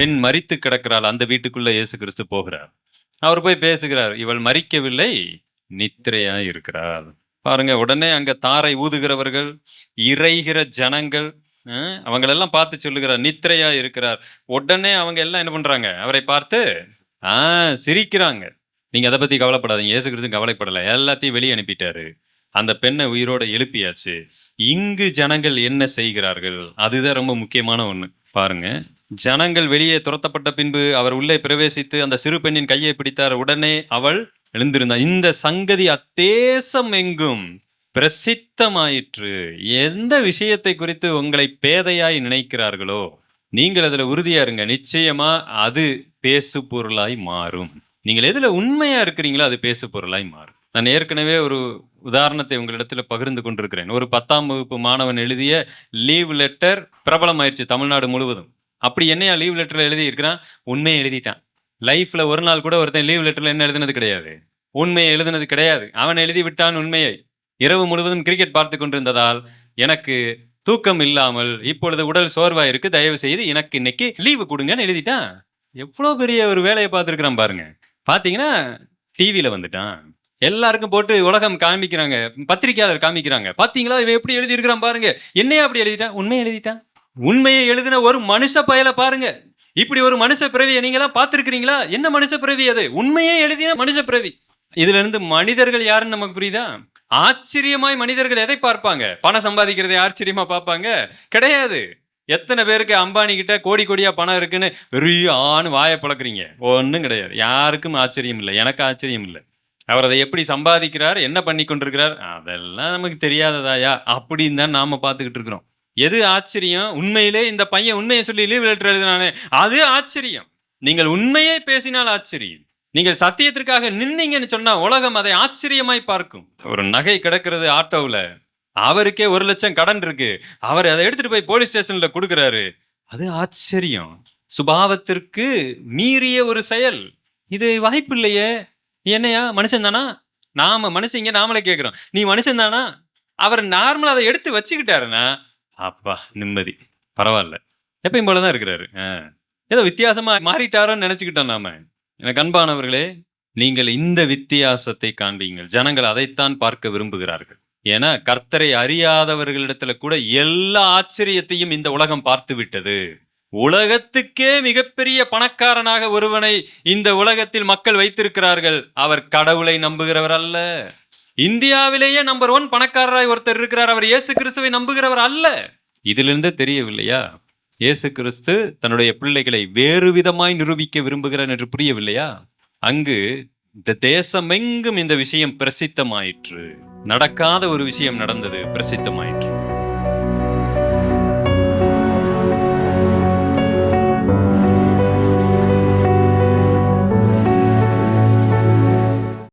பெண் மறித்து கிடக்கிறாள் அந்த வீட்டுக்குள்ள இயேசு கிறிஸ்து போகிறார். அவர் போய் பேசுகிறார் இவள் மறிக்கவில்லை நித்திரையா இருக்கிறாள். பாருங்க உடனே அங்க தாரை ஊதுகிறவர்கள் இறைகிற ஜனங்கள் அவங்களெல்லாம் பார்த்து சொல்லுகிறார் நித்திரையா இருக்கிறார். உடனே அவங்க எல்லாம் என்ன பண்றாங்க? அவரை பார்த்து ஆ சிரிக்கிறாங்க. நீங்க அதை பத்தி கவலைப்படாதீங்க இயேசு கிறிஸ்து கவலைப்படலை எல்லாத்தையும் வெளியே அனுப்பிட்டாரு. அந்த பெண்ணை உயிரோட எழுப்பியாச்சு. இங்கு ஜனங்கள் என்ன செய்கிறார்கள்? அதுதான் ரொம்ப முக்கியமான ஒண்ணு. பாருங்க ஜனங்கள் வெளியே துரத்தப்பட்ட பின்பு அவர் உள்ளே பிரவேசித்து அந்த சிறு பெண்ணின் கையை பிடித்தார். உடனே அவள் எழுந்திருந்தார் இந்த சங்கதி அத்தேசம் எங்கும் பிரசித்தமாயிற்று. எந்த விஷயத்தை குறித்து உங்களை பேதையாய் நினைக்கிறார்களோ நீங்கள் அதில் உறுதியா இருங்க. நிச்சயமா அது பேசு பொருளாய் மாறும். நீங்கள் எதுல உண்மையா இருக்கிறீங்களோ அது பேசு பொருளாய் மாறும். நான் ஏற்கனவே ஒரு உதாரணத்தை உங்களிடத்தில் பகிர்ந்து கொண்டிருக்கிறேன். ஒரு பத்தாம் வகுப்பு மாணவன் எழுதிய லீவ் லெட்டர் பிரபலமாயிருச்சு தமிழ்நாடு முழுவதும். அப்படி என்னையா லீவ் லெட்டரில் எழுதி இருக்கிறான்? உண்மையை எழுதிட்டான். லைஃப்பில் ஒரு நாள் கூட ஒருத்தன் லீவ் லெட்டர்ல என்ன எழுதுனது கிடையாது. உண்மையை எழுதுனது கிடையாது. அவன் எழுதி விட்டான் உண்மையை. இரவு முழுவதும் கிரிக்கெட் பார்த்து கொண்டிருந்ததால் எனக்கு தூக்கம் இல்லாமல் இப்பொழுது உடல் சோர்வாக இருக்கு. தயவு செய்து எனக்கு இன்னைக்கு லீவு கொடுங்கன்னு எழுதிட்டான். எவ்வளோ பெரிய ஒரு வேலையை பார்த்துருக்குறான் பாருங்க. பார்த்தீங்கன்னா டிவியில் வந்துட்டான். எல்லாருக்கும் போட்டு உலகம் காமிக்கிறாங்க. பத்திரிக்கையாளர் காமிக்கிறாங்க. பார்த்தீங்களா இவன் எப்படி எழுதியிருக்கிறான் பாருங்க. என்னையா அப்படி எழுதிட்டான்? உண்மையை எழுதிட்டான். உண்மையை எழுதின ஒரு மனுஷ பயலை பாருங்க. இப்படி ஒரு மனுஷ பிறவியை நீங்க தான் பார்த்துருக்கிறீங்களா? என்ன மனுஷ பிறவி அது? உண்மையே எழுதின மனுஷ பிறவி. இதுல இருந்து மனிதர்கள் யாருன்னு நமக்கு புரியுதா? ஆச்சரியமாய் மனிதர்கள் எதை பார்ப்பாங்க? பணம் சம்பாதிக்கிறதை ஆச்சரியமா பார்ப்பாங்க? கிடையாது. எத்தனை பேருக்கு அம்பானி கிட்ட கோடி கோடியா பணம் இருக்குன்னு பெரிய ஆணு வாயை பழக்கிறீங்க ஒன்றும் கிடையாது. யாருக்கும் ஆச்சரியம் இல்லை. எனக்கு ஆச்சரியம் இல்லை. அவர் அதை எப்படி சம்பாதிக்கிறார்? என்ன பண்ணி கொண்டிருக்கிறார்? அதெல்லாம் நமக்கு தெரியாததாயா? அப்படின்னு தான் நாம பார்த்துக்கிட்டு இருக்கிறோம். எது ஆச்சரியம்? உண்மையிலே இந்த பையன் உண்மையை சொல்லி லீவ் லெட்டர் எழுதினானே. அது ஆச்சரியம். நீங்கள் உண்மையே பேசினால் ஆச்சரியம். நீங்கள் சத்தியத்திற்காக நின்னீங்கன்னு சொன்னா உலகம் அதை ஆச்சரியமாய் பார்க்கும். ஒரு நகை கிடக்கிறது ஆட்டோவில். அவருக்கே ஒரு லட்சம் கடன் இருக்கு. அவர் அதை எடுத்துட்டு போய் போலீஸ் ஸ்டேஷன்ல கொடுக்குறாரு. அது ஆச்சரியம். சுபாவத்திற்கு மீறிய ஒரு செயல். இது வாய்ப்பு இல்லையே. என்னையா? மனுஷன் தானா? நாம மனுஷங்க நாமளே கேட்குறோம் நீ மனுஷன் தானா? அவர் நார்மலாக அதை எடுத்து வச்சுக்கிட்டாருன்னா அப்பா நிம்மதி. பரவாயில்ல. எப்பயும் போலதான் இருக்கிறாரு. ஆ. ஏதோ வித்தியாசமா மாறிட்டாரோன்னு நினைச்சுக்கிட்டோம் நாம. எனக்கு அன்பானவர்களே நீங்கள் இந்த வித்தியாசத்தை காண்பீங்கள். ஜனங்கள் அதைத்தான் பார்க்க விரும்புகிறார்கள். ஏன்னா கர்த்தரை அறியாதவர்களிடத்துல கூட எல்லா ஆச்சரியத்தையும் இந்த உலகம் பார்த்து விட்டது. உலகத்துக்கே மிகப்பெரிய பணக்காரனாக ஒருவனை இந்த உலகத்தில் மக்கள் வைத்திருக்கிறார்கள். அவர் கடவுளை நம்புகிறவர் அல்ல. இந்தியாவிலேயே நம்பர் ஒன் பணக்காரராய் ஒருத்தர் இருக்கிறார். அவர் இயேசு கிறிஸ்துவை நம்புகிறவர் அல்ல. இதிலிருந்து தெரியவில்லையா? இயேசு கிறிஸ்து தன்னுடைய பிள்ளைகளை வேறு விதமாய் நிரூபிக்க விரும்புகிறார் என்று புரியவில்லையா? அங்கு இந்த தேசமெங்கும் இந்த விஷயம் பிரசித்தமாயிற்று. நடக்காத ஒரு விஷயம் நடந்தது பிரசித்தமாயிற்று.